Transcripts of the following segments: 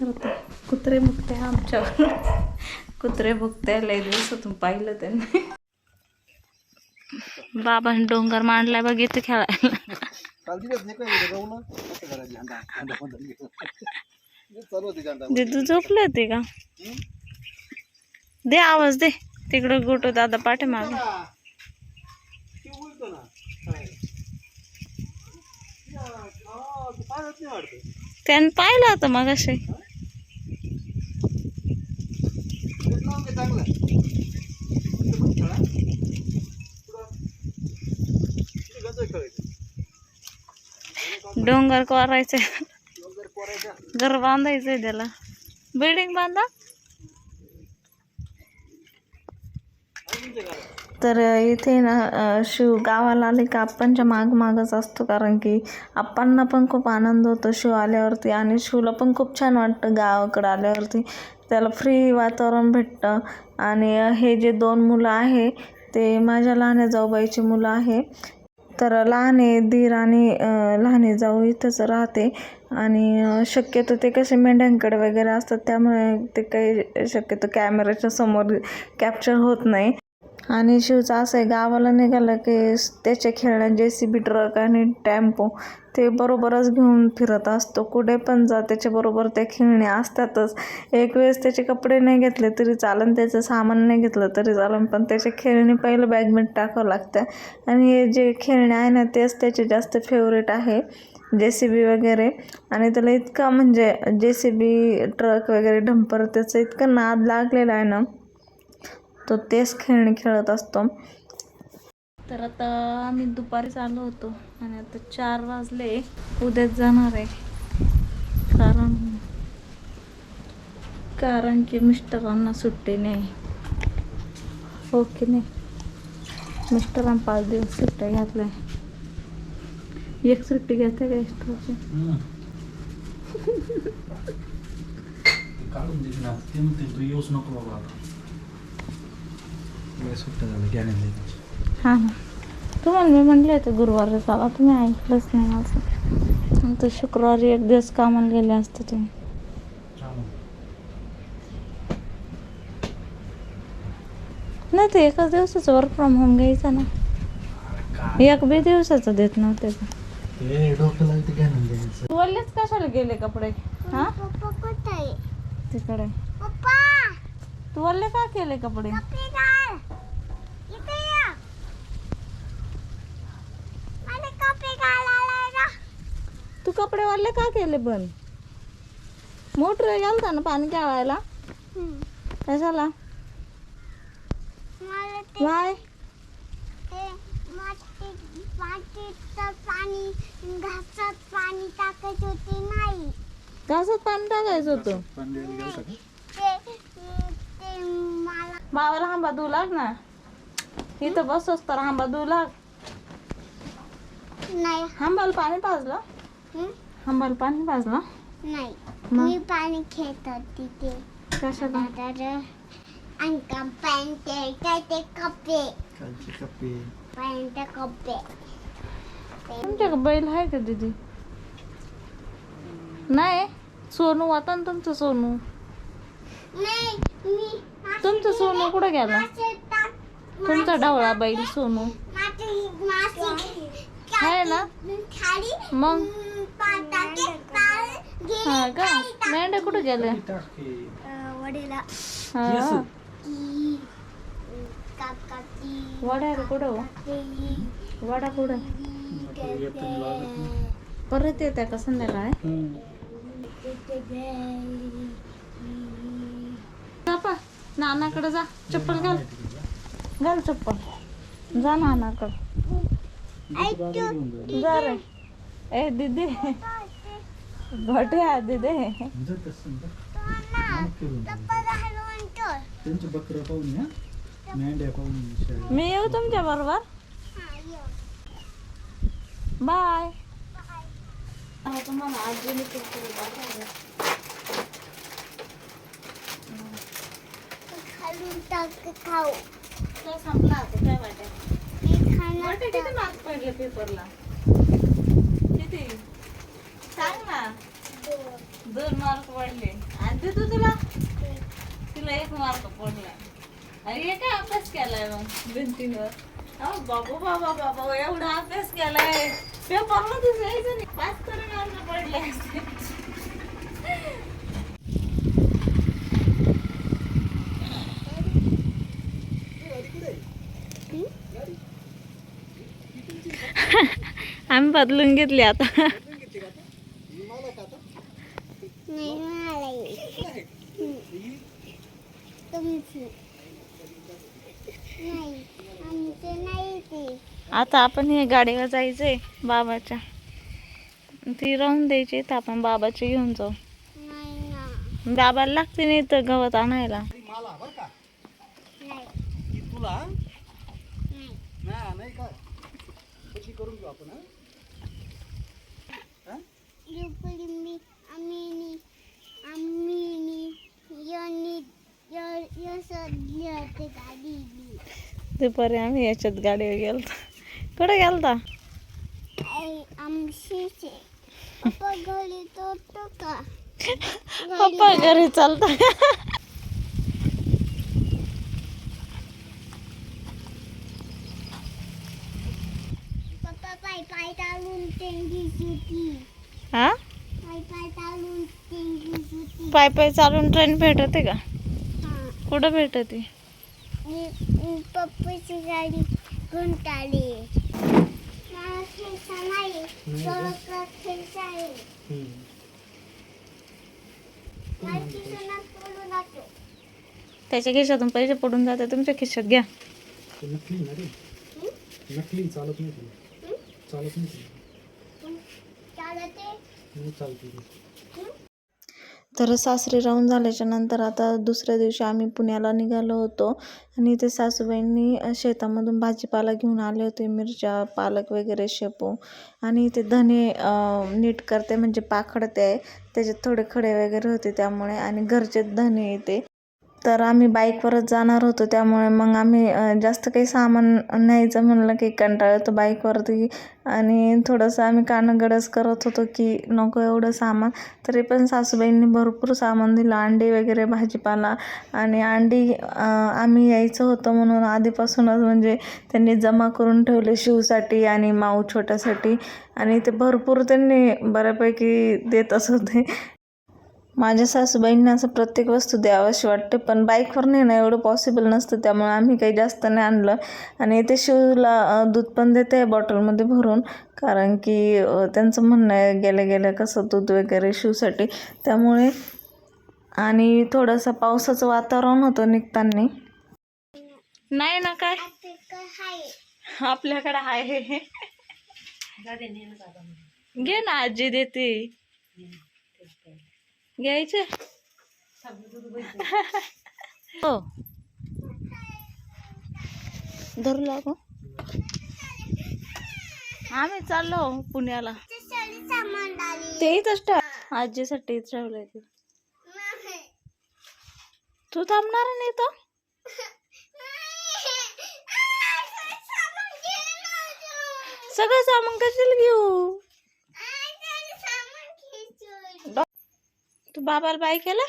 करते कुत्रे मुकते आमच्यावर. कुत्रे मुकते लय दिवसातून पाहिलं त्यांनी. बाबांनी डोंगर मांडलाय बघ इथे खेळायला. दिवस दिदू झोपले होते का? दे आवाज दे. तिकडं गोटो दादा पाठे माग ती तू त्यानं पाहिलं होतं मग असे काय चांगलं डोंगर कोरायचे. घर बांधायचंय त्याला. बिल्डिंग बांधा. तर इथे ना शिव गावाला आले का आप्पांच्या माग मागच असतो कारण की आप्पांना पण खूप आनंद होतो शिव आल्यावरती आणि शिवला पण खूप छान वाटतं गावाकडं आल्यावरती. त्याला फ्री वातावरण भेटतं. आणि हे जे दोन मुलं आहे ते माझ्या लहान्या जाऊबाईची मुलं आहे. तर लहान आहे आणि लहाने जाऊ इथंच राहते. आणि शक्यतो ते कसे मेंढ्यांकडे वगैरे असतात त्यामुळे ते काही शक्यतो कॅमेऱ्याच्या समोर कॅप्चर होत नाही. आणि शिवचं असं आहे गावाला निघालं की त्याच्या त्याचे खेळण्या जे सी बी ट्रक आणि टेम्पो ते बरोबरच घेऊन फिरत असतो. कुठे पण जा त्याच्याबरोबर ते खेळणे असतातच. एक वेळेस त्याचे कपडे नाही घेतले तरी चालन त्याचं सामान नाही घेतलं तरी चालन पण त्याचे खेळणे पहिलं बॅगमध्ये टाकावं लागतं. आणि हे जे खेळणे आहे ना तेच त्याचे जास्त फेवरेट आहे जे सी बी वगैरे. आणि त्याला इतका म्हणजे जे सी बी ट्रक वगैरे डंपर त्याचं इतकं नाद लागलेला आहे ना तो तेच खेळणे खेळत असतो. तर आता आम्ही दुपारी चालू होतो आणि आता चार वाजले. उद्याच जाणार आहे. कारण कारण की मिस्टरांना सुट्टी नाही. हो की नाही? मिस्टरांना पाच दिवस सुट्ट्या घातल्या. एक सुट्टी घेते का एक्स्ट्राची सुट्ट्या झालं हां ना. तुम्हाला मी म्हटले होते गुरुवारी चाला तुम्ही ऐकलंच नाही माझं. तर शुक्रवारी एक दिवस कामाला गेले असते तुम्ही. नाही ते एकाच दिवसाचं वर्क फ्रॉम होम घ्यायचं ना. एक बी दिवसाचं देत नव्हते का? ते डोक्याला ते ज्ञान द्यायचं तू वल्लेच कशाला गेले कपडे? हा? पप्पा कुठे तिकडे. पप्पा! तू वल्ले का केले कपडे? कपडे घाल इथे या मला कपडे घालायला ना वल्ले का केले पण? मोटर गेलता ना पाणी खेळायला कशाला? वाय? पाणी घासात पाणी टाकत होते नाही. घासात पाणी टाकायचं होतं. ते ते मला बाबाला हांबा धुऊ लाग ना. इथं बसच तर हांबा धुऊ लाग. नाही. हांबाला पाणी पाजलं? हांबाला पाणी पाजलं नाही. मग? मी पाणी खेळत होती ते कशाला? तर अंका पॅन्ट काय ते कपडे. कालचे कप्पे पॅन्ट कपडे. तुमच्याकडे बैल आहे का दीदी? नाही? सोनू आता ना तुमचं सोनू. नाही मी तुमचं सोनू कुठं गेला? तुमचा ढवळा बैल सोनू. आहे ना? खाली मग? हा का? मेंढ्या कुठं गेल्या? वडीला. हा. वड्या रे कुठं हो? वडा कुठं? परत येत्या का संध्याकाळी? नानाकडे जा. चप्पल घाल. घाल चप्पल. जा नानाकडे. जा रे. ए दीदी. घोटे दीदी. मेंढ्या पाहून मी येऊ तुमच्या बरोबर? बाय. तुम्हाला आजीने. खालून टाक खाऊ. तो संपला काय वाटत? मी खाणार वाटे किती मार्क्स पडले पेपरला किती सांग ना. दोन. मार्क पडले. आणि ते तू तुला. तिला एक मार्क पडला. आणि हे काय अभ्यास केलाय मग? भिंतीवर. अहो बाबा बाबा बाबा एवढा अभ्यास केलाय. पेपरला तुझं यायचं नाही. पाच तरी मार्क पडले. असते आम्ही बदलून घेतली आता. आता आपण हे गाडीवर जायचंय बाबाच्या. ती राहून द्यायची तर आपण बाबाची घेऊन जाऊ. नाही ना. बाबाला लागते नाही तर गवत आणायला. मला बरं का? नाही. की तुला? नाही. का? करून घेऊ आपण दुपारी मी आम्ही आम्ही दुपारी आम्ही याच्यात गाडीवर गेलतो. कुठे गेलता? पप्पा घरी चालता. पप्पा पाय पाय टाळून टेंगी सुटी हा? पाय पाय चालून ट्रेन भेटते का? हा कुठं भेटते? पप्पाची गाडी गुंटाळी त्याच्या खिशातून पैसे पडून जाते तुमच्या खिशात घ्या. ते नकली ना रे. नकली चालत नाही तर सासरी राहून झाल्याच्यानंतर आता दुसऱ्या दिवशी आम्ही पुण्याला निघालो होतो. आणि ते सासूबाईंनी शेतामधून भाजीपाला घेऊन आले होते मिरच्या पालक वगैरे शेपू. आणि ते धने नीट करते म्हणजे पाखडते. त्याच्यात थोडे खडे वगैरे होते त्यामुळे. आणि घरचे धने येते तर आम्ही बाईकवरच जाणार होतो. त्यामुळे मग आम्ही जास्त काही सामान न्यायचं म्हणलं की कंटाळा येतो बाईकवरती. आणि थोडंसं आम्ही कानगडस करत होतो की नको एवढं सामान. तरी पण सासूबाईंनी भरपूर सामान दिलं. अंडी वगैरे भाजीपाला आणि अंडी आम्ही यायचं होतं म्हणून आधीपासूनच म्हणजे त्यांनी जमा करून ठेवले शिवसाठी आणि माऊ छोट्यासाठी. आणि ते भरपूर त्यांनी बऱ्यापैकी देतच होते. माझ्या सासूबाईंना असं प्रत्येक वस्तू द्यावीशी वाटते पण बाईकवर नेणं एवढं पॉसिबल नसतं त्यामुळे आम्ही काही जास्त नाही आणलं. आणि ते शिवला दूध पण देते बॉटलमध्ये भरून कारण की त्यांचं म्हणणं आहे गेल्या गेल्या कसं दूध वगैरे शिवसाठी. त्यामुळे आणि थोडंसं पावसाचं वातावरण होतं निघताना. नाही ना काय? आपल्याकडे आहे घे ना आजी देते. घ्यायचे? हो. धरू लागू. आम्ही चाललो पुण्याला. तेच असत. आजीसाठी ठेवलंय ते. तू थांबणार नाही तर सगळं सामान कशाला घेऊ? बाबाला बाय केला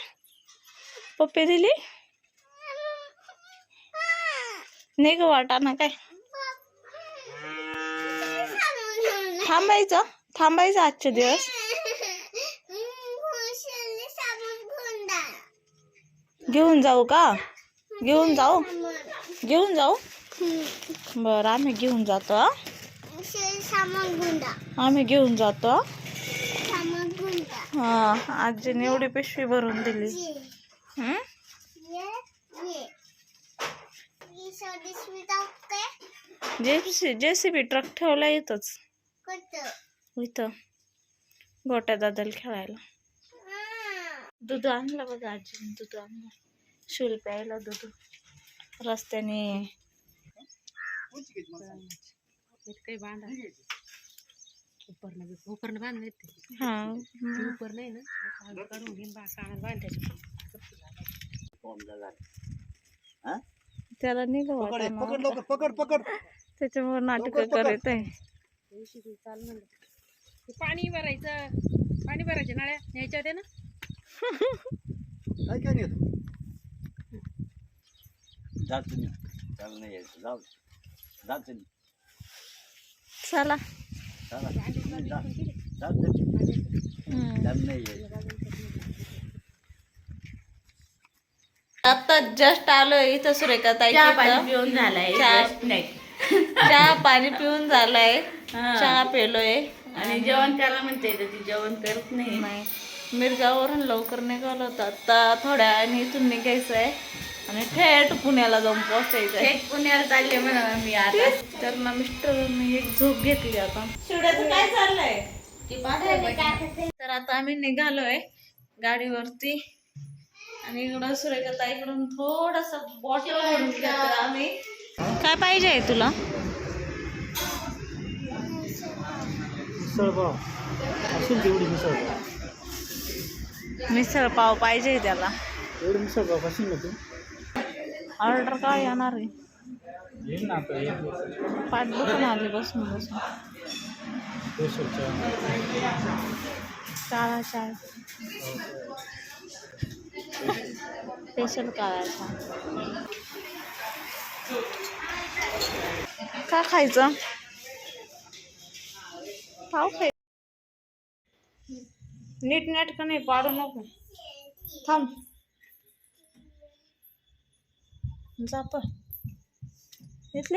पप्पे दिली नाही ग वाटा ना काय थांबायचं थांबायचं आजचे दिवस घेऊन जाऊ का घेऊन जाऊ घेऊन जाऊ बरं आम्ही घेऊन जातो आम्ही घेऊन जातो हा आजीने एवढी पिशवी भरून दिली हम्म? जेसी जेसीबी ट्रक ठेवला करतो इथं गोट्या दादाला खेळायला दूध आणलं बघा आजीने दूध आणलं शिल प्यायला दूध रस्त्याने काही बांधा उपरनं उपरनं बांध नाही ते. हा. उपर नाही ना काढून घेऊन बा हा? त्याला निघ पकड हे, पकड लवकर पकड पकड. त्याच्यामुळे नाटक. करत आहे. चाल म्हणलं ते पाणी भरायचं पाणी भरायचे नळ्या न्यायच्या होत्या ना? काय काय येत जात नाही जाऊ जात नाही चला. नाही नाही आता जस्ट आलोय इथं सुरेखा ताई पिऊन झालाय. चहा चहा पाणी पिऊन झालाय. चहा पेलोय. आणि जेवण त्याला म्हणते ती जेवण करत नाही. नाही. मिरगावरून लवकर निघालो होतो. आता थोड्या वेळाने इथून निघायचं आहे आणि थेट पुण्याला जाऊन पोहोचायचं थेट पुण्याला चालले म्हणा मी आता. तर ना मिस्टर मी एक झोप घेतली आता. शिवड्याचं काय चाललंय? तर आता आम्ही निघालोय गाडीवरती. आणि इकडं सुरेखा ताईकडून थोडस बॉटल भरून घेतोय आम्ही. काय पाहिजे आहे तुला? मिसळ पाव पाहिजे त्याला. एवढी मिसळ पाव असेल ना तू ऑर्डर काय येणार आहे? येईल ना आता येईल. पाठ दुखून आली बसून बसून. काळा चहा स्पेशल काळा चहा का खायचं? पाव खाय नीट नेट का नाही पाडू नको. थांब. जातो. घेतले